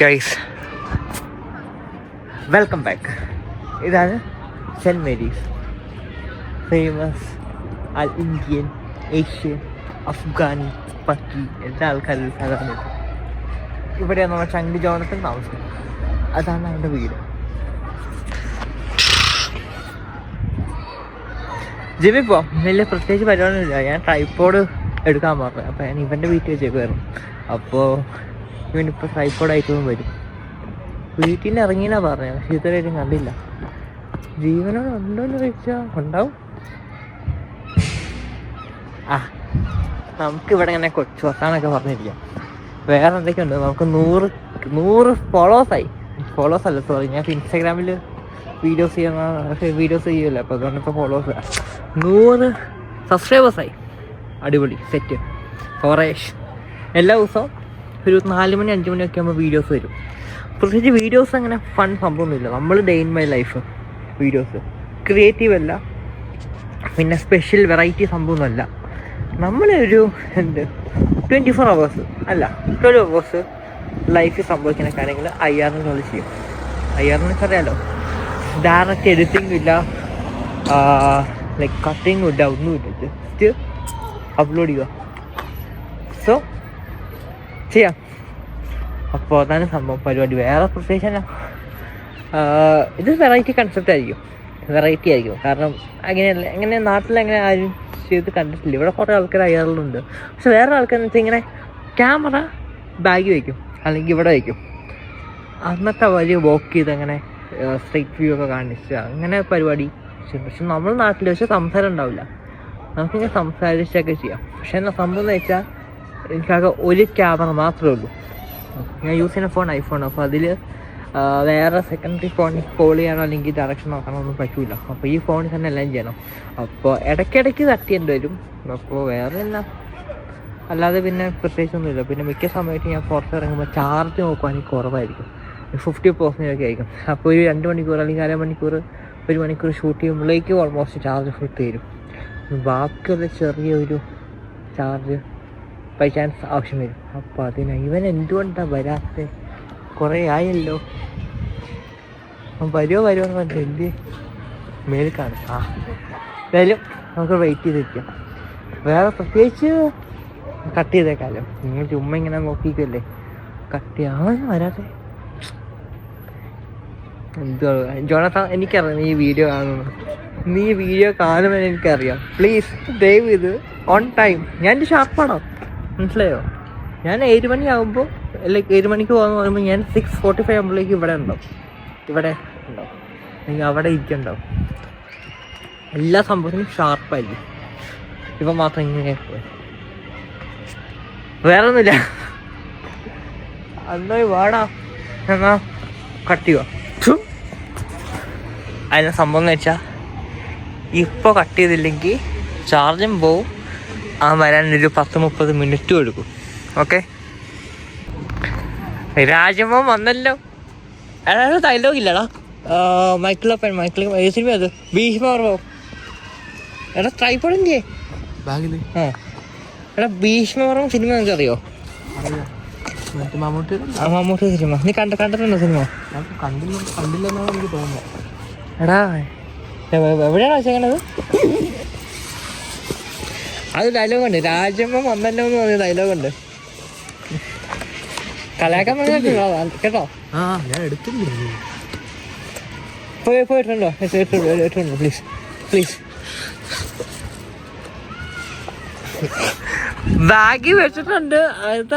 Guys welcome back ഇതാണ് സെന്റ് Mary's famous അൽ ഇന്ത്യൻ ഏഷ്യൻ അഫ്ഗാനി പക്കി എല്ലാ ആൾക്കാരും സാധാരണ. ഇവിടെയാണ് നമ്മുടെ ചങ്കി ജോണത്തിൽ താമസിക്കുന്നത് അതാണ് അവന്റെ വീട്. ജിമ്മി പോ. വലിയ പ്രത്യേകിച്ച് പരിപാടിയൊന്നുമില്ല. ഞാൻ ട്രൈപ്പോഡ് എടുക്കാൻ പറഞ്ഞു. അപ്പോൾ ഞാൻ ഇവന്റെ വീട്ടിൽ വെച്ചേക്കുമായിരുന്നു അപ്പോൾ ഇവനിപ്പോൾ ട്രൈപ്പോഡായിട്ടും വരും. വീട്ടിൽ നിന്ന് ഇറങ്ങിയെന്നാ പറഞ്ഞത് പക്ഷെ ഇതുവരെയായിട്ടും കണ്ടില്ല. ജീവനോട് ഉണ്ടോ എന്ന് ചോദിച്ചാൽ ഉണ്ടാവും. ആ നമുക്കിവിടെ ഇങ്ങനെ കൊച്ചു വർത്താനൊക്കെ പറഞ്ഞിരിക്കാം. വേറെ എന്തൊക്കെയുണ്ട്? നമുക്ക് നൂറ് നൂറ് ഫോളോസായി ഫോളോസ് അല്ല സോറി ഞാൻ ഇൻസ്റ്റാഗ്രാമിൽ വീഡിയോസ് ചെയ്യുന്ന വീഡിയോസ് ചെയ്യുമല്ലോ അപ്പോൾ അതുകൊണ്ട് ഇപ്പോൾ ഫോളോസ് നൂറ് സബ്സ്ക്രൈബേഴ്സായി അടിപൊളി സെറ്റ് ഫോറേഷ് എല്ലാ ദിവസവും ഒരു നാല് മണി അഞ്ച് മണിയൊക്കെ ആകുമ്പോൾ വീഡിയോസ് വരും. പ്രത്യേകിച്ച് വീഡിയോസ് അങ്ങനെ ഫൺ സംഭവമൊന്നുമില്ല നമ്മൾ day in my life videos creative അല്ല. പിന്നെ സ്പെഷ്യൽ വെറൈറ്റി സംഭവമൊന്നുമല്ല നമ്മളൊരു എന്ത് ട്വന്റി ഫോർ അവേഴ്സ് അല്ല ട്വൽവ് അവേഴ്സ് ലൈഫിൽ സംഭവിക്കുന്ന കാര്യങ്ങൾ ഐ ആറിന് കളി ചെയ്യും. ഐ ആറിന് അറിയാലോ ഡയറക്റ്റ് എഡിറ്റിംഗ് ഇല്ല. ലൈക്ക് കട്ടിങ്ങും ഇല്ല ഒന്നുമില്ല. ജസ്റ്റ് അപ്ലോഡ് ചെയ്യുക. സോ ചെയ്യാം. അപ്പോൾ അതാണ് സംഭവം. പരിപാടി. വേറെ പ്രത്യേകിച്ച് എന്നാ ഇത് വെറൈറ്റി കൺസെപ്റ്റ് ആയിരിക്കും. വെറൈറ്റി ആയിരിക്കും. കാരണം അങ്ങനെയല്ല അങ്ങനെ നാട്ടിൽ അങ്ങനെ ആരും ചെയ്ത് കണ്ടിട്ടില്ല. ഇവിടെ കുറേ ആൾക്കാർ അയ്യാറുണ്ട് പക്ഷെ വേറെ ആൾക്കാരെന്ന് വെച്ചാൽ ഇങ്ങനെ ക്യാമറ ബാഗ് വയ്ക്കും അല്ലെങ്കിൽ ഇവിടെ വയ്ക്കും അന്നത്തെ വഴി വോക്ക് ചെയ്ത് അങ്ങനെ സ്ട്രീറ്റ് വ്യൂ ഒക്കെ കാണിച്ച് അങ്ങനെ പരിപാടി പക്ഷെ നമ്മൾ നാട്ടിൽ പക്ഷെ സംസാരം ഉണ്ടാവില്ല. നമുക്കിങ്ങനെ സംസാരിച്ചൊക്കെ ചെയ്യാം. പക്ഷെ എന്നാ സംഭവം എന്ന് വെച്ചാൽ എനിക്കാകെ ഒരു ക്യാമറ മാത്രമേ ഉള്ളൂ. ഞാൻ യൂസ് ചെയ്യുന്ന ഫോൺ ഐഫോൺ അപ്പോൾ അതിൽ വേറെ സെക്കൻഡറി ഫോൺ കോൾ ചെയ്യാനോ അല്ലെങ്കിൽ ഡയറക്ഷൻ നോക്കാനോ ഒന്നും പറ്റൂല. അപ്പോൾ ഈ ഫോണിൽ തന്നെ എല്ലാം ചെയ്യണം. അപ്പോൾ ഇടയ്ക്കിടയ്ക്ക് തട്ടിയേണ്ടി വരും അപ്പോൾ വേറെ എല്ലാം അല്ലാതെ പിന്നെ പ്രത്യേകിച്ചൊന്നുമില്ല പിന്നെ മിക്ക സമയത്ത് ഞാൻ പുറത്ത് ഇറങ്ങുമ്പോൾ ചാർജ് നോക്കുവാണെങ്കിൽ കുറവായിരിക്കും. ഫിഫ്റ്റി പെർസെന്റേജ് ഒക്കെ ആയിരിക്കും. അപ്പോൾ ഒരു രണ്ട് മണിക്കൂർ അല്ലെങ്കിൽ അരമണിക്കൂർ ഒരു മണിക്കൂർ ഷൂട്ട് ചെയ്യുമ്പോഴേക്കും ഓൾമോസ്റ്റ് ചാർജ് ഫുൾ തീരും. ബാക്കിയുള്ള ചെറിയൊരു ചാർജ് ബൈ ചാൻസ് ആവശ്യം വരും. അപ്പോൾ അതിന് ഇവൻ എന്തുകൊണ്ടാണ് വരാത്തത് കുറേ ആയല്ലോ. വരുമോ വരുമോ എന്ന് പറഞ്ഞിട്ട് മേലിൽ കാണും. ആ. എന്തായാലും നമുക്ക് വെയിറ്റ് ചെയ്തിരിക്കാം വേറെ പ്രത്യേകിച്ച് കട്ട് ചെയ്തേക്കാലോ. നിങ്ങൾ ചുമ്മാ ഇങ്ങനെ നോക്കിക്കല്ലേ കട്ട് ചെയ്യാൻ വരാതെ എന്തോ ജോണത്ത എനിക്കറിയാം നീ വീഡിയോ കാണുന്നു നീ വീഡിയോ കാണുമെന്ന് എനിക്കറിയാം. പ്ലീസ് ദയവ് ഇത് ഓൺ ടൈം ഞാൻ ഷാർപ്പാണോ മനസ്സിലായോ? ഞാൻ ഏഴ് മണിയാകുമ്പോൾ ലൈക്ക് ഏഴ് മണിക്ക് പോകാൻ പറയുമ്പോൾ ഞാൻ സിക്സ് ഫോർട്ടി ഫൈവ് ആകുമ്പോഴേക്ക് ഇവിടെ ഉണ്ടാവും. ഇവിടെ ഉണ്ടാവും. നിങ്ങൾ അവിടെ ഇരിക്കണ്ടാവും. എല്ലാ സംഭവത്തിനും ഷാർപ്പായിരിക്കും ഇപ്പം മാത്രം ഇങ്ങനെ വേറെ ഒന്നുമില്ല അന്നോ വാടാ. എന്നാ കട്ട് ചെയ്യുക അതിന് സംഭവം എന്ന് വെച്ചാൽ ഇപ്പോൾ കട്ട് ചെയ്തില്ലെങ്കിൽ ചാർജും പോവും. ആ വരാൻ ഒരു പത്ത് മുപ്പത് മിനിറ്റും എടുക്കും. ഓക്കെ രാജമോൻ വന്നല്ലോ. അതായത് ഡയലോഗ് ഇല്ലടാ. മൈക്കിളപ്പൻ മൈക്കിൾ ഏത് സിനിമ അത്? ഭീഷ്മപർവം എടാ ട്രൈപ്പോഡ് എന്തിയേ ബാഗിൽ. ആ. എടാ ഭീഷ്മപർവം സിനിമ നിങ്ങൾക്ക് അറിയോ മമ്മൂട്ടി മമ്മൂട്ടി സിനിമ നീ കണ്ട കണ്ടിട്ടുണ്ടോ സിനിമ കണ്ടില്ല കണ്ടില്ലെന്നാണ് എനിക്ക് തോന്നുന്നത്. എടാ എവിടെയാണോ വെച്ചേക്കണത്? അത് ഡയലോഗ് ഉണ്ട്. രാജമ്മ വന്നല്ലോ എന്ന് പറഞ്ഞ ഡയലോഗ് ഉണ്ട്. കലാക്കാൻ പറഞ്ഞിട്ടുണ്ടോ കേട്ടോ? ആ ഞാൻ എടുത്തില്ലേ പോയി പോയിട്ടുണ്ടോ? ഇട്ടുണ്ടോ പ്ലീസ് പ്ലീസ് ബാഗി വെച്ചിട്ടുണ്ട്.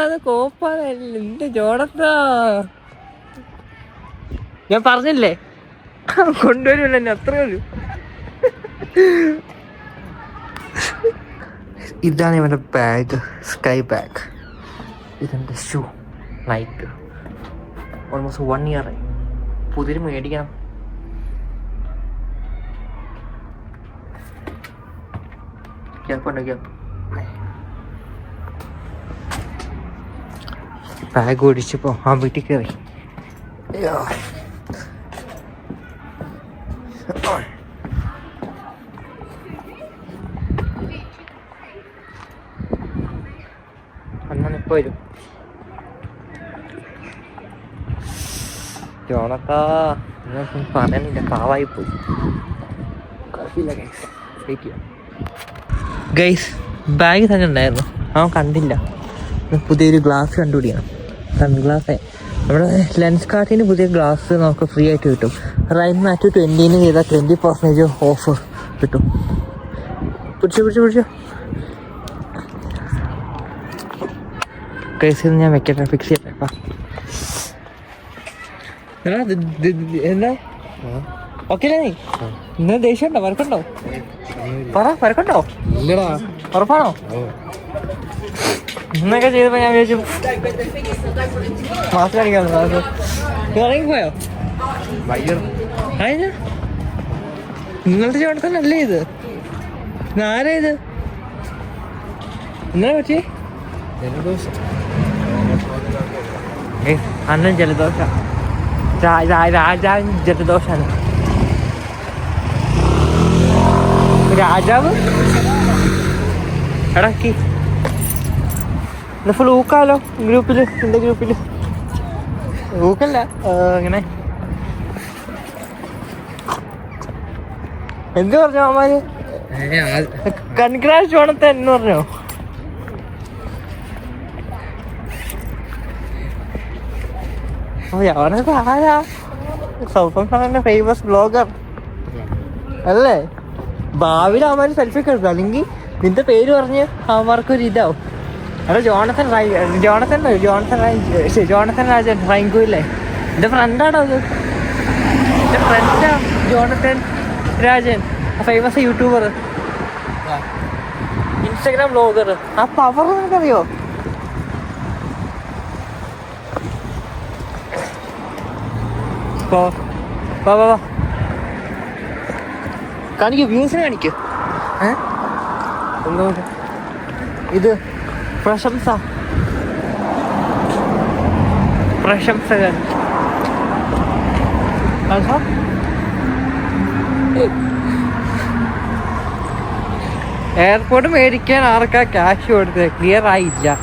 അത് കോപ്പാണ് എന്റെ ജോടത്താ ഞാൻ പറഞ്ഞില്ലേ? കൊണ്ടുവരുമല്ലോ എന്നെ. അത്രേ ഉള്ളൂ. ഇതാണ് ഇവന്റെ ബാഗ് സ്കൈ ബാഗ് ഇതെന്റെ shoe Nike almost one year ആയി. പുതിയ മേടിക്കണം. ബാഗ് ഓടിച്ചപ്പോൾ ആ വീട്ടിൽ കയറി അയ്യോ. വരും. ജോണക്കാ ഒന്നും പറയാനില്ല. പാവായി പോയി. ഗൈസ് ബാഗ് തന്നെ ഉണ്ടായിരുന്നു. അവൻ കണ്ടില്ല. പുതിയൊരു ഗ്ലാസ് കണ്ടുപിടിക്കണം. സൺഗ്ലാസ് നമ്മുടെ ലെൻസ് കാർട്ടിന് പുതിയ ഗ്ലാസ് നമുക്ക് ഫ്രീ ആയിട്ട് കിട്ടും. റൈൻ മാറ്റ് ട്വന്റീന് ചെയ്താൽ ട്വന്റി പെർസെന്റേജ് ഓഫ് കിട്ടും. പിടിച്ചു പിടിച്ചു പിടിച്ചു. കേസ് ഞാൻ വെക്കട്ടെ ഫിക്സ് ചെയ്യട്ടെ എന്താ? ഓക്കെ നീ ഇന്ന് ദേഷ്യം ഉണ്ടോ വരക്കുണ്ടോ പറ വരക്കുണ്ടോ ഇല്ലടാ. ഉറപ്പാണോ? ഇന്നൊക്കെ ചെയ്തപ്പോ ഞാൻ വിചാരിച്ചു മാസം കാണിക്കാന്ന് മാസം ഇറങ്ങിപ്പോയോ അതിന് നിങ്ങളുടെ ചോട്ടത്തന്നല്ലേ ഇത്? ആരാ ഇത്? എന്നാ പറ്റി ജലദോഷം അണ്ണൻ ജലദോഷ. രാജാവ് ജലദോഷാണ്. രാജാവ്? ഇടക്കി ഫുൾ ഊക്കാലോ ഗ്രൂപ്പിൽ എന്റെ ഗ്രൂപ്പിൽ. ഊക്കല്ല അങ്ങനെ എന്ത് പറഞ്ഞു അമ്മാര് കൺഗ്രാറ്റ് ഓണത്തെ എന്ന് പറഞ്ഞോ? ഓ അവനൊക്കെ ആരാ സാറിന്റെ ഫേമസ് ബ്ലോഗർ അല്ലേ? ഭാവിയിൽ അവന്മാർ സെൽഫി ഒക്കെ എടുക്കും. അല്ലെങ്കിൽ നിന്റെ പേര് പറഞ്ഞ് അവന്മാർക്ക് ഒരു ഇതാവും. അല്ല ജോണസൺ റൈ ജോണസൺ ജോണസൺ റൈ ജോണസൻ രാജൻ റൈങ്കു ഇല്ലേ? എന്റെ ഫ്രണ്ടാണോ അത്? എന്റെ ഫ്രണ്ടാ Johnson Rajan. Famous YouTuber Instagram blogger ആ പവർ നിനക്കറിയോ? വാ വാ വാ വാ. കാണിക്കൂ വ്യൂസിന് കാണിക്കൂ. ഏ? ഇത് പ്രശംസ. പ്രശംസകൻ? എയർപോർട്ട് മേടിക്കാൻ ആർക്കാ ക്യാഷ് കൊടുത്തത് ക്ലിയർ ആയില്ല.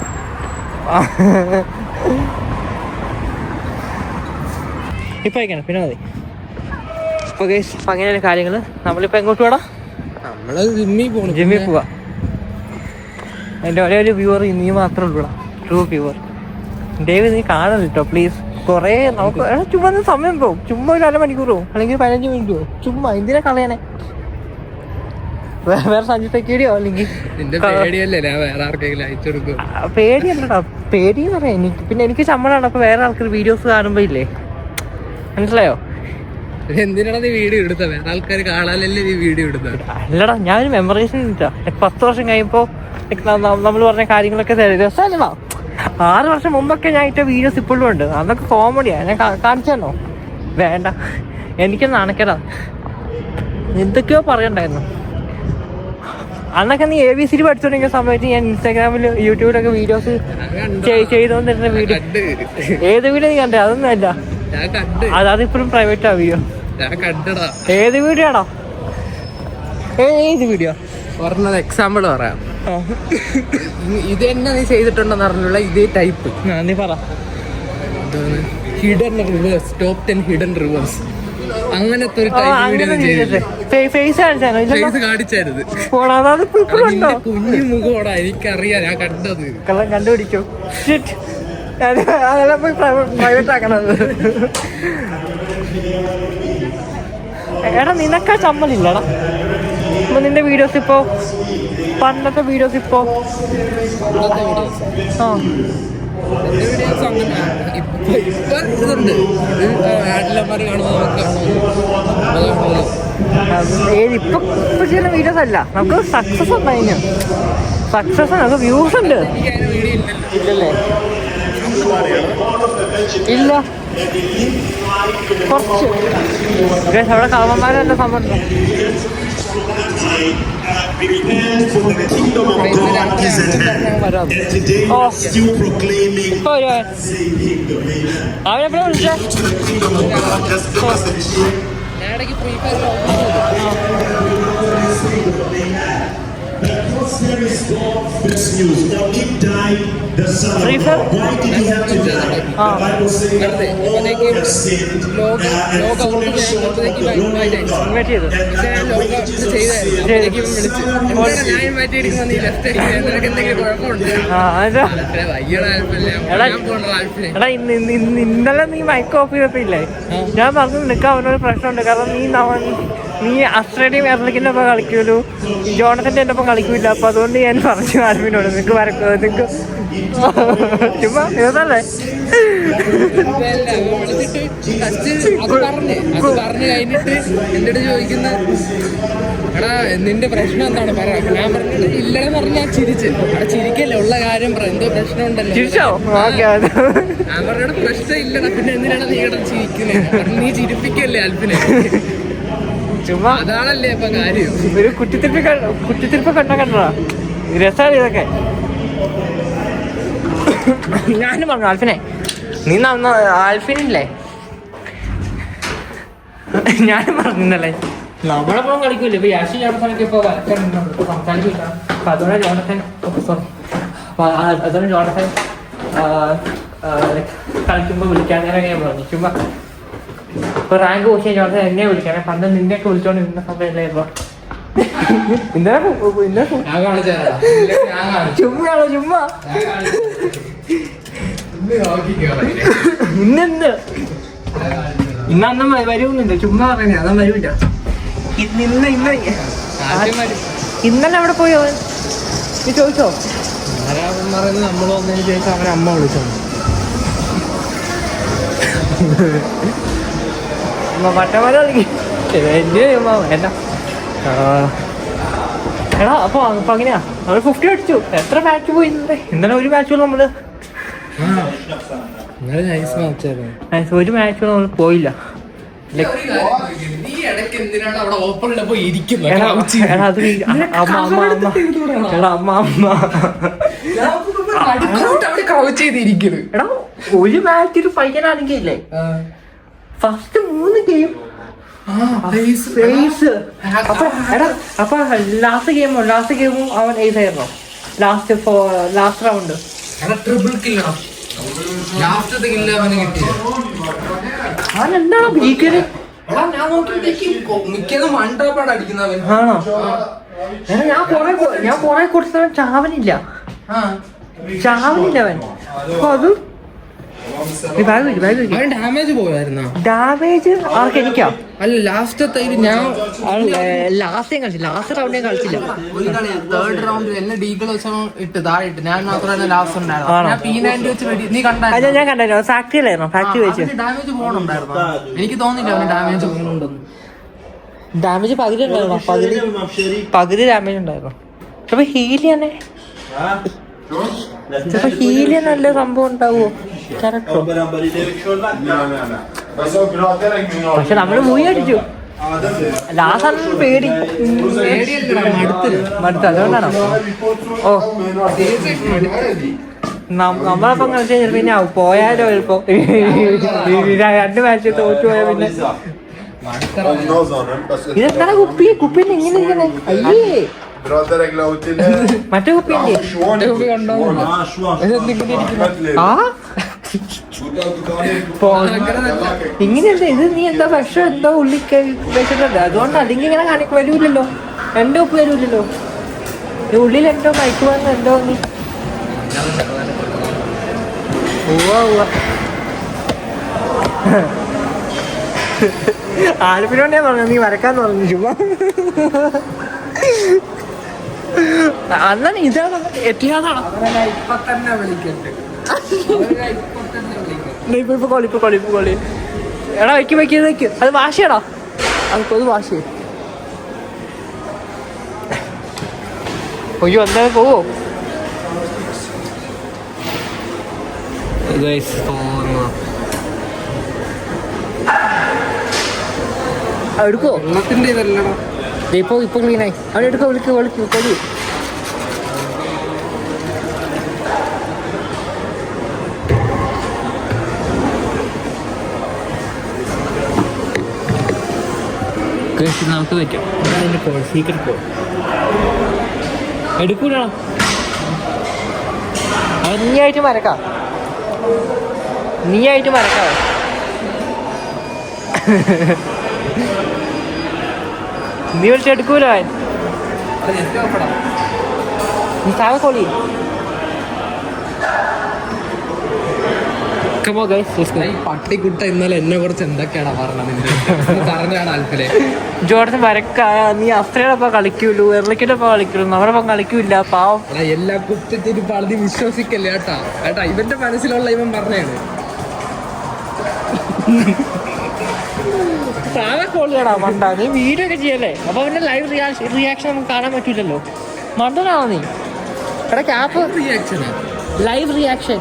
ഇപ്പൊ അയക്കണം പിന്നെ മതി. ഇപ്പൊ guys, അപ്പൊ അങ്ങനെയാണ് കാര്യങ്ങൾ. നമ്മളിപ്പോ എങ്ങോട്ട് പോടാ? നമ്മൾ ജിമ്മി പോകണം ജിമ്മിൽ പോവാ. എന്റെ ഒരേ ഒരു വ്യൂവർ നീ മാത്രമേ ഉള്ളൂ ട്രൂ വ്യൂവർ ദയവ് നീ കാണണം കേട്ടോ പ്ലീസ് കുറേ നമുക്ക് ചുമ്മാ സമയം പോകും ചുമ്മാ ഒരു അരമണിക്കൂർ പോകും അല്ലെങ്കിൽ പതിനഞ്ച് മിനിറ്റ് പോകും ചുമ്മാ എന്തിനാ കളയണേ? വേറെ വേറെ സഞ്ജു തെക്കേടിയോ അല്ലെങ്കിൽ പേടിയല്ലടാ. പേടി പറയാം. എനിക്ക് പിന്നെ എനിക്ക് ചമ്മലാണ് അപ്പൊ വേറെ ആൾക്കാർ വീഡിയോസ് കാണുമ്പോ ഇല്ലേ? മനസ്സിലായോ? എന്തിനാണ് നീ വീഡിയോ എടുത്തത്? വേറെ ആൾക്കാർ കാണാനല്ലേ നീ വീഡിയോ എടുത്തത്? അല്ലടാ ഞാനൊരു മെമ്മറീസ് പത്ത് വർഷം കഴിയുമ്പോ നമ്മൾ പറഞ്ഞ കാര്യങ്ങളൊക്കെ രസമല്ലടാ ആറ് വർഷം മുമ്പൊക്കെ ഞാൻ ഇട്ട വീഡിയോസ് ഇപ്പോഴും ഉണ്ട്. അതൊക്കെ കോമഡിയാ ഞാൻ കാണിച്ചോ വേണ്ട. എനിക്ക് നാണക്കേടാ എന്തൊക്കെയോ പറയണ്ടായിരുന്നു. അന്നൊക്കെ നീ എ ബി സി പഠിച്ചോണ്ടിരിക്കുന്ന സമയത്ത് ഞാൻ ഇൻസ്റ്റാഗ്രാമിൽ യൂട്യൂബിലൊക്കെ വീഡിയോസ് ചെയ്തോണ്ടിരുന്ന വീഡിയോ ഏത് വീഡിയോ നീ കണ്ടേ? അതൊന്നും അല്ല. ഞാൻ കണ്ട്. അത് അതിപ്പോഴും പ്രൈവറ്റ് ആവിയോ? ഏത് വീഡിയോ ആണോ ഏത് വീഡിയോ? പറഞ്ഞത് എക്സാമ്പിൾ പറയാം. ഇത് തന്നെ നീ ചെയ്തിട്ടുണ്ടെന്ന് പറഞ്ഞുള്ള ഇതേ ടൈപ്പ് നീ പറ. Hidden rivers top ten hidden rivers അങ്ങനത്തെ ഒരു ഫേസ് കുഞ്ഞു മുഖോടാ എനിക്കറിയാം ഞാൻ കണ്ടത്. കണ്ടുപിടിക്കും. അതെല്ലാം പോയി പ്രൈവറ്റ് ആക്കണത്. എടാ നിനക്ക് ചമ്മലില്ലടാ. ഇപ്പൊ നിന്റെ വീഡിയോസ് ഇപ്പോ പണ്ടത്തെ വീഡിയോസ് ഇപ്പോ. ആ? എന്റെ വീഡിയോസ് അങ്ങനെ ഇപ്പൊ ഇപ്പൊ ഇതുണ്ട്. ഇത് ആട്ടിലന്മാർ കാണുമ്പോൾ നമുക്ക് കാണുമല്ലോ ഏത് ഇപ്പൊ ഇപ്പൊ ചെയ്യുന്ന വീഡിയോസ് അല്ല. നമുക്ക് സക്സസ് ഉണ്ടായിരുന്നു സക്സസ് നമുക്ക് വ്യൂസ് ഉണ്ട്. വീഡിയോ ഇല്ലല്ലേ? ഇല്ല. കുറച്ച്. അവിടെ കളവന്മാരല്ല സമ്മതം അവരെപ്പോഴും അവനെപ്പോഴാ വിളിച്ചേ. ഞാൻ ഇടയ്ക്ക് fire course, there is God's best news. For it died the Son Free of fire? God. Why did he have to die? The Bible says that all have sinned ലോക uh, and ലോക fallen short of the glory of God. Invite ചെയ്തു? പക്ഷേ ലോക ഇത് ചെയ്തായിരുന്നു അപ്പോഴേക്കും വിളിച്ചു ഞാൻ ഇൻവൈറ്റ് ചെയ്തിരിക്കുന്നത് നീ ലെഫ്റ്റ് നിനക്ക് എന്തെങ്കിലും കുഴപ്പമുണ്ട്? ആ എടാ. ഇന്ന് ഇന്നലെ നീ മൈക്ക് ഓഫ് ചെയ്തപ്പില്ലേ ഞാൻ പറഞ്ഞു നിനക്ക് അവനൊരു പ്രശ്നമുണ്ട്. കാരണം നീ നവ- നീ അസ്ട്രേലിയയും എയർലിക്കിന്റെ ഒപ്പം കളിക്കൂലു ജോണത്തിന്റെ എന്റെ ഒപ്പം കളിക്കൂല. അപ്പൊ അതുകൊണ്ട് ഞാൻ പറഞ്ഞു ആൽവിനോട് നിങ്ങൾക്ക് വരക്കോ നിങ്ങൾക്ക് ചുമ്മാ ഇതല്ലേ? ചോദിക്കുന്ന എടാ നിന്റെ പ്രശ്നം എന്താണ്? ഞാൻ പറഞ്ഞത് ഇല്ലടെ പറഞ്ഞ് ഞാൻ ചിരിച്ചു. അവിടെ ചിരിക്കല്ലേ? ഉള്ള കാര്യം എന്തോ പ്രശ്നം ഉണ്ടല്ലോ ഞാൻ പറഞ്ഞ പ്രശ്നം ഇല്ലടാ. പിന്നെ എന്തിനാണ് നീ ഇവിടെ ചിരിക്കുന്നത് നീ ചിരിപ്പിക്കല്ലേ അൽപ്പിനെ ചുമ്മാ അതാണല്ലേ ഇപ്പൊ കാര്യം. ഒരു കുറ്റിത്തിരിപ്പ് കുറ്റിത്തിരിപ്പ് കണ്ട കണ്ടടാ രസമാണ് ഇതൊക്കെ. ഞാനും പറഞ്ഞു ആൽഫിനെ. നീ നന്ന ആൽഫിനില്ലേ? ഞാനും പറഞ്ഞില്ലേ നമ്മളെപ്പോഴും കളിക്കൂല ഇപ്പൊ യാഷി ജോണസനൊക്കെ ഇപ്പൊ സംസാരിക്കില്ല അപ്പൊ അതുകൊണ്ട് ജോണസൻ സോറി അതുകൊണ്ട് ജോണസൻ കളിക്കുമ്പോ വിളിക്കാൻ നേരം ഞാൻ പറഞ്ഞു. ചുമ്മാ ഇപ്പൊ റാങ്ക് പോയി ചോദിച്ചാൽ എന്നെ വിളിക്കണേ. പണ്ട് നിന്നെയൊക്കെ വിളിച്ചോണ്ട് ഇന്ന സമയല്ലേ ഇന്നലെ ഇന്നലെ ചുമ്മാണോ ചുമ്മാ? ഇന്ന് ഇന്നെന്ത്? ഇന്നന്നും വരുന്നില്ല ചുമ്മാ പറയുന്നത് അതൊന്നും വരൂല്ല ഇന്ന് ഇന്ന് ഇന്ന്. ഇന്നലെ അവിടെ പോയോ നീ ചോദിച്ചോ? പറയുന്നത് വന്നതിന് ശേഷം അവനെ അമ്മ വിളിച്ചു പട്ടമല കളിക്കും. എന്റെ വേണ്ട എന്നാ. എടാ അപ്പൊ അപ്പൊ അങ്ങനെയാ? നമ്മൾ ഫിഫ്റ്റി അടിച്ചു. എത്ര മാച്ച് പോയി ഇന്നലെ? ഇന്നലെ ഒരു മാച്ച് Nice, ഒരു മാച്ച് നമ്മൾ പോയില്ല Like, നീ ഇടയ്ക്ക് എന്തിനാണ് അവിടെ ഓപ്പണിൽ പോയി ഇരിക്കുന്നത് എടാ എടാ അത് അമ്മ അമ്മ അമ്മ. എടാ അമ്മ അമ്മ. അവിടെ കവച്ച് ചെയ്തിരിക്കുന്നു എടാ ഒരു മാച്ചിൽ പയ്യനാണെങ്കിൽ ഇല്ലേ ഫസ്റ്റ് മൂന്ന് ഗെയിം അപ്പൊ എടാ അപ്പൊ ലാസ്റ്റ് ഗെയിമോ ലാസ്റ്റ് ഗെയിമും അവൻ ഏസ് ആയിരുന്നോ. ലാസ്റ്റ് ലാസ്റ്റ് റൗണ്ട് ട്രിപ്പിൾ കില്ലണം ലാസ്റ്റത്തെ കില്ല അവന് കിട്ടിയത് അവൻ എന്താണ് ഭീകര എടാ ഞാൻ നോക്കിയപ്പോഴത്തേക്ക് മിക്കതും അടിക്കുന്നവൻ ആണോ? ഞാൻ കൊറേ കൊ- ഞാൻ കൊറേ കൊടുത്തവൻ ചാവനില്ല ചാവനില്ല അവൻ. അപ്പൊ അത് ബാഗ് വെച്ചു ബാഗ് വെച്ചു അവൻ ഡാമേജ് പോയായിരുന്നോ? ഡാമേജ് ആർക്ക് എനിക്കാ? അല്ല ലാസ്റ്റത്തെ ഇത് ഞാൻ ലാസ്റ്റ് കളിച്ചു ലാസ്റ്റ് റൗണ്ട് ഞാൻ കളിച്ചില്ല. തേർഡ് റൗണ്ടിൽ എന്നെ ഡീഗിൾ വെച്ച ഇട്ട് താഴെ ഇട്ട്. ഞാൻ മാത്രമേ ലാസ്റ്റ് ഉണ്ടായിരുന്നു. നീ കണ്ടായിരുന്നു? ഞാൻ കണ്ടായിരുന്നു. ഫാക്ടറിയിലായിരുന്നു ഫാക്ടറി വെച്ച്. ഡാമേജ് പോകണുണ്ടായിരുന്നു. എനിക്ക് തോന്നില്ല അവന് ഡാമേജ് പോകുന്നുണ്ടെന്ന് ഡാമേജ് പകുതി ഉണ്ടായിരുന്നു. പകുതി പകുതി ഡാമേജ് ഉണ്ടായിരുന്നു. ചിലപ്പോ ഹീലിയാണേ ചിലപ്പോ ഹീലിയ നല്ല സംഭവം ഉണ്ടാവോ പക്ഷെ നമ്മൾ മൂയി അടിച്ചു. ലാസ്റ്റ് പേടി. മടുത്ത്. അതുകൊണ്ടാണോ? ഓ. നമ്മളപ്പം കളിച്ചു കഴിഞ്ഞാൽ പിന്നെ ആവും. പോയാലോ എളുപ്പം രണ്ട് മാച്ച് തോറ്റു പോയാൽ പിന്നെ. ഇതെന്താണ് കുപ്പി? എങ്ങനെ ഇങ്ങനെ ഇരിക്കണേ? അയ്യേ. മറ്റേ കുപ്പി ഇങ്ങനെയല്ല ഇത് നീ എന്താ ഭക്ഷണം എന്താ ഉള്ളി കേ- വെച്ചിട്ടുണ്ട് അതുകൊണ്ട് അതിങ്ങനെ ഇങ്ങനെ കാണിക്ക് വരൂലല്ലോ എന്റെ ഉപ്പ് വരൂലല്ലോ ഉള്ളിൽ എന്തോ മയക്കുവന്ന് എന്തോ നീ ആലപ്പിനോണ്ടാ പറഞ്ഞു നീ വരക്കാന്ന് പറഞ്ഞു. ചുമ്മാ. അന്നാണ് ഇതാണ് എത്തിയാതാണ് ഇപ്പൊ തന്നെ വിളിക്കട്ടെ ഇപ്പൊ ഇപ്പൊ കൊളി ഇപ്പൊ കൊളി ഇപ്പൊ കൊളി എടാ വെക്ക് വെക്ക് വെക്ക്. അത് വാശിയടാ. അത് കൊതു വാശി. അയ്യോ എന്തായാലും പോവോ. എടുക്കോ ഇപ്പൊ ഇപ്പൊ ക്ലീനായി അവിടെ എടുക്കോ വിളിക്കോ വിളിക്കോ കൊടി നമുക്ക് പറ്റും കോൾ സീക്രട്ട് കോൾ. എടുക്കൂലോ. അത് നീ ആയിട്ട് മരക്കാം നീ ആയിട്ട് മരക്കാം നീ വിളിച്ചെടുക്കൂലോ നീ താഴെ കൊള്ളി പട്ടിക്കുട്ട ഇന്നലെ എന്നെ കുറിച്ച് എന്തൊക്കെയാണ് പറഞ്ഞത്? നിന്റെ പറഞ്ഞാണ് അൽഫലെ. ജോർജ് വരക്ക നീ അസ്ത്രയോടൊപ്പം കളിക്കൂലു എർലിക്കിനൊപ്പം കളിക്കൂലു നമ്മളൊപ്പം കളിക്കൂല പാവം. എല്ലാ കുത്തിത്തിരി പളതി വിശ്വസിക്കല്ലേ കേട്ടാ കേട്ടാ ഇവന്റെ മനസ്സിലുള്ള ഇവൻ പറഞ്ഞാണ് താഴെ കോളിയാടാ മണ്ട നീ വീഡിയോ ഒക്കെ ചെയ്യല്ലേ? അപ്പൊ അവന്റെ ലൈവ് റിയാക്ഷൻ നമുക്ക് കാണാൻ പറ്റൂലല്ലോ. മണ്ടനാണോ നീ? എടാ ക്യാപ്പ് റിയാക്ഷനാ ലൈവ് റിയാക്ഷൻ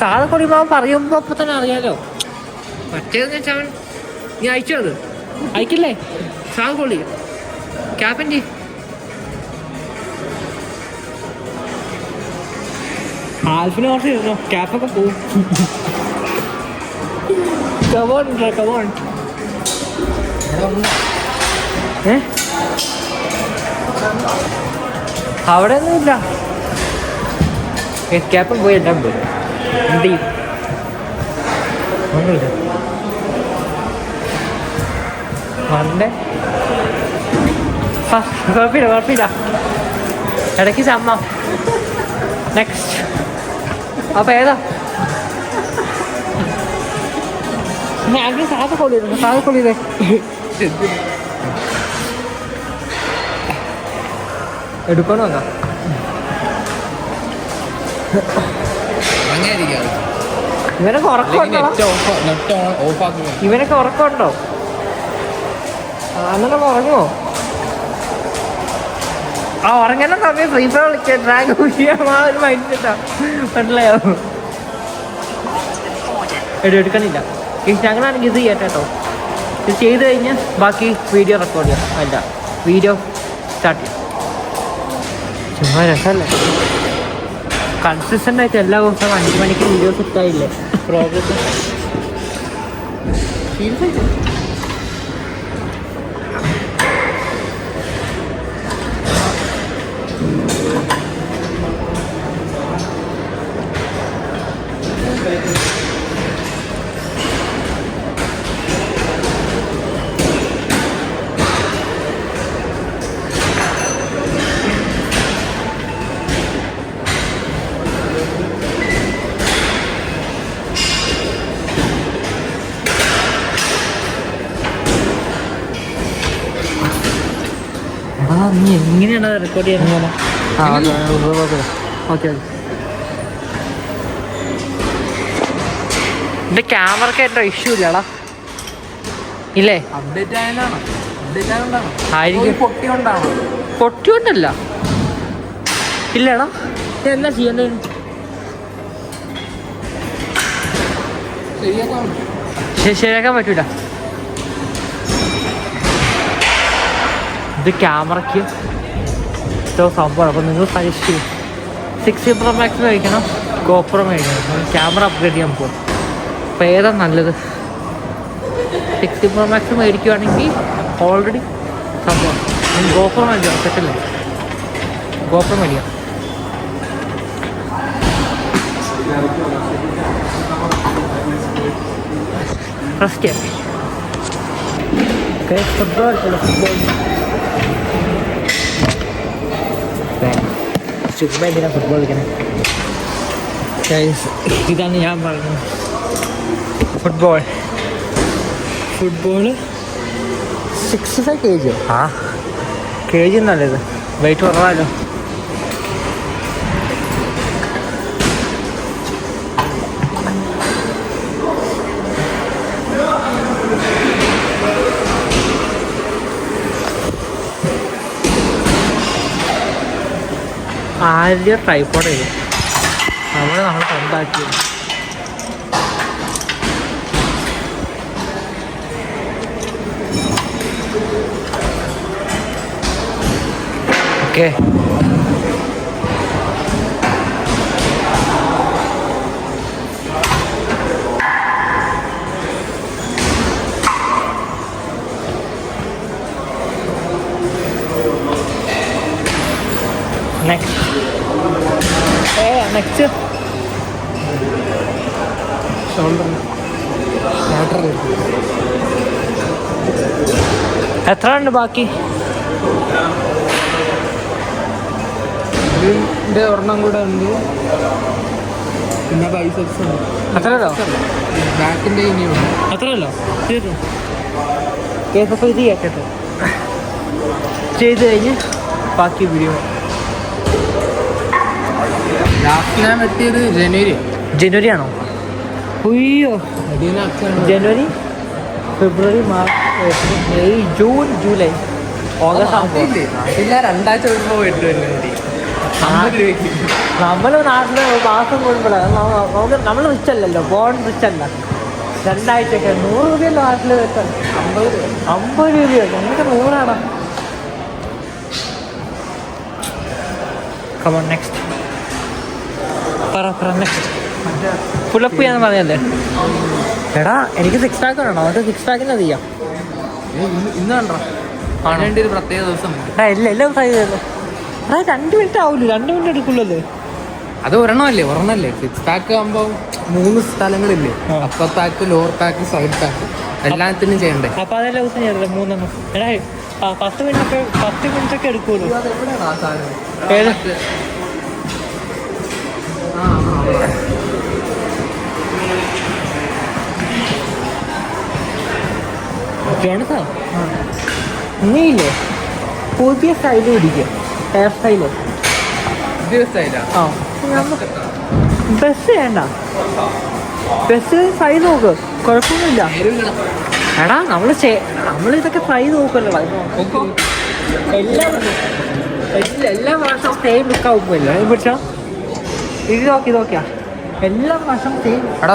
സാധാ കൊടിമാവൻ പറയുമ്പോ അപ്പൊ തന്നെ അറിയാലോ. മറ്റേന്ന് വെച്ചാൽ അവൻ നീ അയച്ചോ അത്? അയക്കില്ലേ? സാധാ കൊള്ളി ക്യാപ്പിന്റെ ആൽഫിന് ചെയ്തോ ക്യാപ്പൊക്കെ പോവും. കവോൺ കവോൺ എടാ, ഒന്ന് ഏ? അവിടെ ഒന്നുമില്ല ക്യാപ്പും പോയി എല്ലാം പോയി എന്ത് ചെയ്യും ഒന്നുമില്ല മണ്ടേ കുഴപ്പമില്ല കുഴപ്പമില്ല ഇടയ്ക്ക് ചമ്മ നെക്സ്റ്റ് അപ്പൊ ഏതാ ഞാൻ സാധ കൊള്ളിയിരുന്നു സാധ കൊള്ളിയതേ എടുക്കണോ എന്നാ ഇവനൊക്കെ ഉറക്കമുണ്ടോ ഇവനൊക്കെ ഉറക്കമുണ്ടോ അന്നൊക്കെ ഉറങ്ങുമോ ആ ഉറങ്ങുന്ന സമയം ഫ്രീ ഫയർ കളിക്കാൻ ഡ്രാഗ് ആ ഒരു മൈൻഡ് സെറ്റാ മനസ്സിലായോ? എടി എടുക്കണില്ല. ഞങ്ങളാണെങ്കിൽ ഇത് ചെയ്യട്ടെ കേട്ടോ. ഇത് ചെയ്ത് കഴിഞ്ഞ് ബാക്കി വീഡിയോ റെക്കോർഡ് ചെയ്യാം. അല്ല വീഡിയോ സ്റ്റാർട്ട് ചെയ്യാം. ചുമ്മാ രസമല്ലേ കൺസിസ്റ്റന്റ് ആയിട്ട് എല്ലാ ദിവസവും അഞ്ച് മണിക്ക് വീഡിയോസ് ഇട്ടായില്ലേ പ്രോഗ്രസ് ഓക്കെ ഓക്കെ. എന്റെ ക്യാമറക്ക് ഏറ്റവും ഇഷ്യൂ ഇല്ലടാ. ഇല്ലേ? അപ്ഡേറ്റ് ആയിരിക്കും. പൊട്ടിയോണ്ടല്ല ഇല്ലടാ. എന്താ ചെയ്യണ്ടേ ശരിയാക്കാം ശരി ശരിയാക്കാൻ പറ്റൂല. ഇത് ക്യാമറയ്ക്ക് ഇഷ്ടോ സംഭവമാണ് അപ്പോൾ നിങ്ങൾ ചെയ്യും സിക്സ് പ്രോ മാക്സ് മേടിക്കണം ഗോപ്രോ മേടിക്കണം ക്യാമറ അപ്ഗ്രേഡ് ചെയ്യാൻ പോകും അപ്പോൾ ഏതാ നല്ലത് സിക്സ് പ്രോ മാക്സ് മേടിക്കുവാണെങ്കിൽ ഓൾറെഡി സംഭവം ഗോപ്രോ മേടിക്കാം സെറ്റല്ലേ ഗോപ്രോ മേടിക്കാം ഫസ്റ്റ് ഓക്കെ ഫുട്ബോൾ ഫുട്ബോൾ ചുമ്മാ എന്തിനാ ഫുട്ബോൾ കളിക്കണേ ഇതാണ് ഞാൻ പറഞ്ഞത്. Football football six five K Jio ആ. കെ ജി നല്ലത് വെയിറ്റ് കുറവാലോ? ആദ്യം ട്രൈപ്പോഡ് ചെയ്തു അവിടെ നമ്മൾ കണ്ടാക്കി ഓക്കെ എത്ര ഉണ്ട് ബാക്കി ഒരെണ്ണം കൂടെ ഉണ്ട്. പിന്നെ ബൈസെപ്സ് ഉണ്ട് അത്രയോ ബാക്കിന്റെ ഇനിയുണ്ട് അത്രയല്ലോ തീർന്നു കേസപ്പോൾ ഇത് കേൾക്കട്ടെ ചെയ്ത് കഴിഞ്ഞ് ബാക്കി വീഡിയോ ലാസ്റ്റ് ഞാൻ വെട്ടിയത് ജനുവരി. ജനുവരി ആണോ അച്ഛനാണ് ജനുവരി? ഫെബ്രുവരി March? May June July. August ആകുമ്പോൾ രണ്ടാഴ്ച നമ്മൾ നാട്ടിൽ മാസം കൂടുമ്പോഴാണ് നമുക്ക് നമ്മൾ റിച്ച് അല്ലല്ലോ ബോൺ റിച്ച് അല്ല. രണ്ടാഴ്ചയൊക്കെ നൂറ് രൂപയല്ലോ നാട്ടിൽ വെച്ചാൽ അമ്പത് രൂപ. അമ്പത് രൂപയോ? ഞങ്ങൾക്ക് നൂറാണ്? കമോൺ നെക്സ്റ്റ് പറ പറ നെക്സ്റ്റ് പുള്ളപ്പ് ചെയ്യാന്ന് പറഞ്ഞല്ലേ? എടാ എനിക്ക് സിക്സ് പാക്ക് വേണോ. അത് സിക്സ് പാക്കിന് ചെയ്യാം. ഇന്ന് ഇന്ന് കണ്ടോ? ആണോ? ഒരു പ്രത്യേക ദിവസം. എടാ എല്ലാം എല്ലാം ട്രൈ ചെയ്തല്ലോ എടാ രണ്ട് മിനിറ്റ് ആവൂല? രണ്ട് മിനിറ്റ് അത് ഒരെണ്ണമല്ലേ? ഒരെണ്ണല്ലേ സിക്സ് പാക്ക് ആകുമ്പോൾ മൂന്ന് സ്ഥലങ്ങളില്ലേ? ആ. Upper pack lower pack side pack എല്ലാത്തിനും ചെയ്യണ്ടേ? അപ്പൊ അതെല്ലാം ദിവസം ചെയ്തല്ലോ മൂന്നെണ്ണം. എടാ ആ, പത്ത് മിനിറ്റ് ഒക്കെ പത്ത് മിനിറ്റ് ഒക്കെ എടുക്കുള്ളൂ. ഏത്? ജോണസാ നീയില്ലേ പുതിയ സ്റ്റൈൽ പിടിക്കും ഹെയർ സ്റ്റൈൽ ആ? ബസ് വേണ്ട. ബസ് ട്രൈ നോക്ക്. കുഴപ്പമൊന്നുമില്ല. എടാ നമ്മൾ നമ്മൾ ഇതൊക്കെ ട്രൈ നോക്കല്ലോ എല്ലാ എല്ലാ- എല്ലാ പ്രാവശ്യവും സെയിം ലുക്ക് ആവുമല്ലോ പക്ഷേ ഇത് നോക്കി നോക്കിയാ. എല്ലാ പ്രാവശ്യവും സെയിം എടാ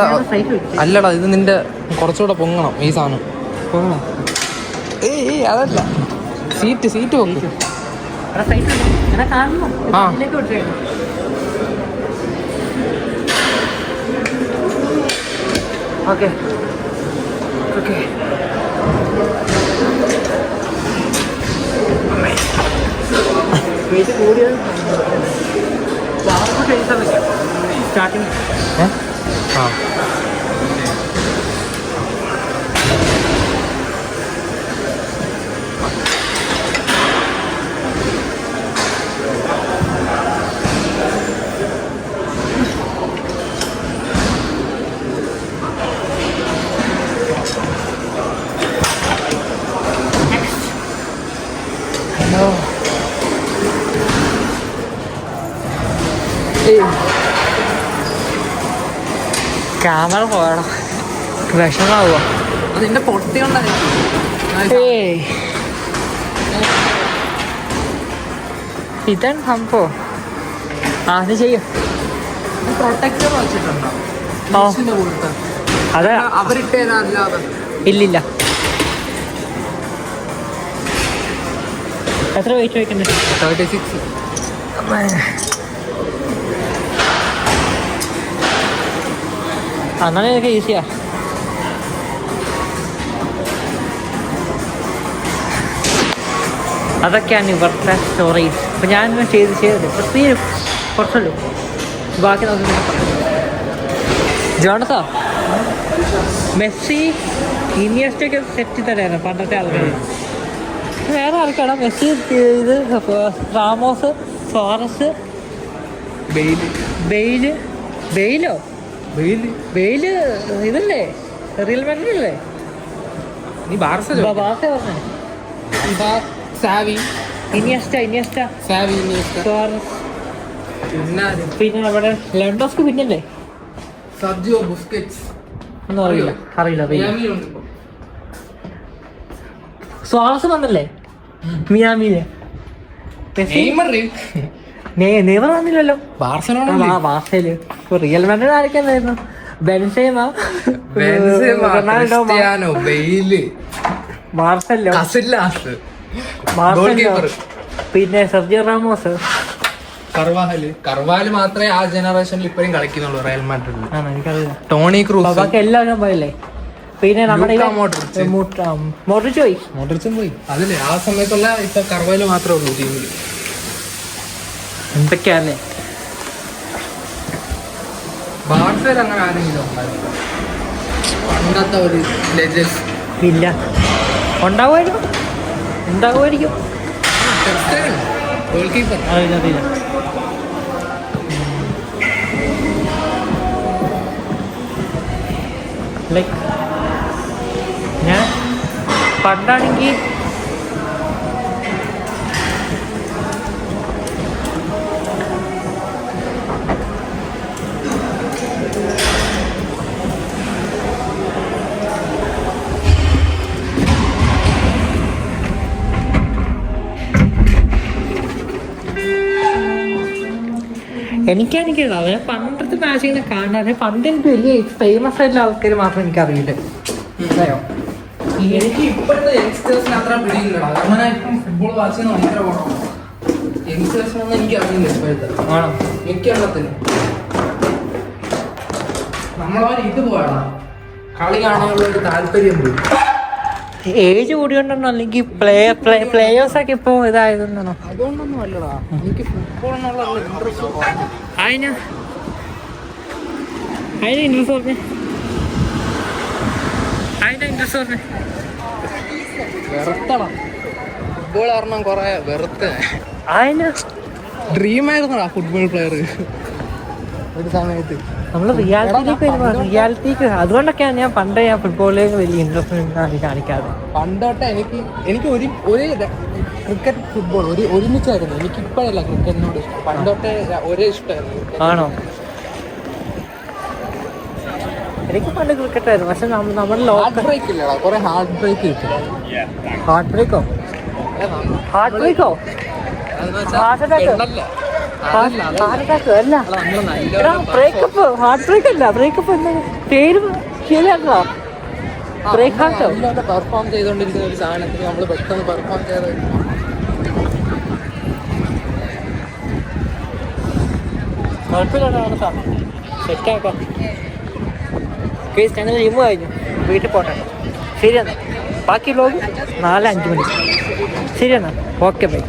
അല്ലടാ ഇത് നിന്റെ കുറച്ചുകൂടെ പൊങ്ങണം ഈ സാധനം. ഏയ് അതല്ല. സീറ്റ് സീറ്റ് കാണണം ആ. ഓക്കെ. ഓക്കെ. വെയിറ്റ് കൂടിയത് സ്റ്റാർട്ടിങ്? ആ. ക്യാമറ പോകണം വിഷമാവുക അത് നിന്റെ പൊട്ടി ഇതാണ് സംഭവം. ആ അത് ചെയ്യും. പ്രൊട്ടക്ടർ വെച്ചിട്ടുണ്ടോ? അത്. അവരിട്ടേനല്ലാതെ ഇല്ലില്ല. എത്ര വെയിറ്റ് വയ്ക്കുന്നുണ്ട് തേർട്ടി സിക്സ് അങ്ങനെ ഇതൊക്കെ ഈസിയാ അതൊക്കെയാണ് ഇവരുടെ സ്റ്റോറീസ് അപ്പം ഞാൻ ചെയ്ത് ഇപ്പം തീരും. കുറച്ചല്ലോ ബാക്കി നമുക്ക് ജോണസാ? മെസ്സി ഇനിയസ്റ്റൊക്കെ സെറ്റ് തരായിരുന്നു പണ്ടത്തെ ആൾക്കാർ വേറെ ആൾക്കാടാ മെസ്സി ഇത് റാമോസ് സോറസ് ബെയിൽ. ബെയിൽ ബെയിലോ? ബെയിൽ ബെയിൽ ഇതല്ലേ? റിയൽ മാഡ്രിഡല്ലേ നീ ബാർസ ബാസ പറഞ്ഞേ. Xavi. Iniesta Iniesta. Xavi Iniesta. പിന്നെ നമ്മുടെ ലെൻഡോസ്ക്ക് പിന്നല്ലേ? Sergio Busquets. ഒന്നും അറിയില്ല. അറിയില്ല. സോറസ് വന്നല്ലേ? മിയാമിയിലെ. മെസ്സി? നെയ്മറ് നേ- നെയ്മർ വന്നില്ലല്ലോ. ബാർസലോണ ഇപ്പൊ Real Madrid ആരൊക്കെയായിരുന്നു Benzema. Benzema, Ronaldo Bale. Marcelo. Casillas. പിന്നെ സെർജിയോ റാമോസ്. കർവാഹൽ. കർവാൽ മാത്രമേ ആ ജനറേഷനിൽ ഇപ്പോഴും കളിക്കുന്നുള്ളൂ റയൽ മാഡ്രിഡിൽ ടോണി ക്രൂസ് എല്ലാവരും പോയല്ലേ? പിന്നെ നമ്മുടെ. ആ, പോയി. മോഡ്രിച്ചും പോയി. അതിൽ ആ സമയത്തുള്ള ഇപ്പൊ കർവാൽ മാത്രമേ ഉള്ളൂ ടീമിൽ ബാർസയിൽ അങ്ങനെ ആരെങ്കിലും ഉണ്ടായിരുന്നു പണ്ടത്തെ ഒരു ലെജൻസ് ഇല്ല. ഉണ്ടാവുമായിരിക്കും. ഉണ്ടാവുമായിരിക്കും. ഗോൾ കീപ്പർ അറിയില്ല അറിയില്ല ലൈക്ക് ഞാൻ പണ്ടാണെങ്കിൽ എനിക്കാണെങ്കിൽ അവനെ പണ്ടത്തെ മാച്ചിങ്ങനെ കാണാതെ പണ്ട് എനിക്ക് വലിയ ഫേമസ് ആയിട്ടുള്ള ആൾക്കാർ മാത്രം എനിക്കറിയില്ല. മനസ്സിലായോ? എനിക്ക് ഇപ്പോഴത്തെ യങ്സ്റ്റേഴ്സിന് അത്ര പിടിയില്ലടാ. അങ്ങനെ ഇപ്പം ഫുട്ബോൾ വാച്ച് ചെയ്യുന്ന ഭയങ്കര കുറവാണ് യങ്സ്റ്റേഴ്സിനൊന്നും എനിക്ക് അറിയില്ല ഇപ്പോഴത്തെ. ആണോ? മിക്കെണ്ണത്തിന് നമ്മളവർ ഇത് പോയടാ കളി കാണാനുള്ള ഒരു താല്പര്യം പോയി ഏജ് കൂടിയോണ്ടാണോ അല്ലെങ്കിൽ പ്ലേ പ്ലേ പ്ലേയേഴ്സ് ഒക്കെ ഇപ്പോൾ ഇതായതുകൊണ്ടാണോ അതുകൊണ്ടൊന്നും അല്ലടാ എനിക്ക് ഫുട്ബോളിനുള്ള ഇൻട്രസ്റ്റ് അതിന് അതിന് ഇൻട്രസ്റ്റ് പറഞ്ഞേ അതിന്റെ ഇൻട്രസ്റ്റ് പറഞ്ഞേ വെറുത്തടാ ഫുട്ബോൾ കാരണം കുറെ വെറുത്ത്. അതിന് ഡ്രീം ആയിരുന്നടാ ഫുട്ബോൾ പ്ലെയർ ഒരു സമയത്ത്. നമ്മൾ റിയാലിറ്റിയിലേക്ക് വരുമ്പോൾ റിയാലിറ്റിക്ക് അതുകൊണ്ടൊക്കെയാണ് ഞാൻ പണ്ടേ ഞാൻ ഫുട്ബോളിലേക്ക് വലിയ ഇൻട്രസ്റ്റ് കാണിക്കാതെ. പണ്ടോട്ടെ എനിക്ക് എനിക്ക് ഒരു ഒരു ക്രിക്കറ്റ് ഫുട്ബോൾ ഒരു ഒരുമിച്ചായിരുന്നു. എനിക്ക് ഇപ്പോഴല്ല ക്രിക്കറ്റിനോട് ഇഷ്ടം. പണ്ടോട്ടെ ഒരേ ഇഷ്ടമായിരുന്നു ആണോ? എനിക്ക് പണ്ട് ക്രിക്കറ്റ് ആയിരുന്നു. പക്ഷെ നമ്മ- നമ്മുടെ ഹാർട്ട് ലോക്കൽ ബ്രേക്ക് ഇല്ലടാ. കുറെ ഹാർട്ട് ബ്രേക്ക് കിട്ടും ഹാർട്ട് ബ്രേക്കോ ഹാർട്ട് ബ്രേക്കോ ഹാർട്ട് attack? ഹാർട്ട് അറ്റാക്ക് അല്ല ബ്രേക്കപ്പ് ഹാർട്ട് ബ്രേക്ക് അല്ല ബ്രേക്കപ്പ് എന്താ പേര് ശരിയാക്കോ ബ്രേക്ക് ഹാർട്ടോ പെർഫോം ചെയ്തുകൊണ്ടിരിക്കുന്ന ഒരു സാധനത്തിന് നമ്മൾ പെട്ടെന്ന് പെർഫോം ചെയ്ത്. കുഴപ്പമില്ല സെറ്റാക്കാം കേസ് ഞങ്ങൾ ജിമ്മ് കഴിഞ്ഞു. വീട്ടിൽ പോട്ടെ. ശരിയെന്നാ. ബാക്കി ലോഗ് നാല് അഞ്ച് മണി ശരിയെന്നാ. Okay bye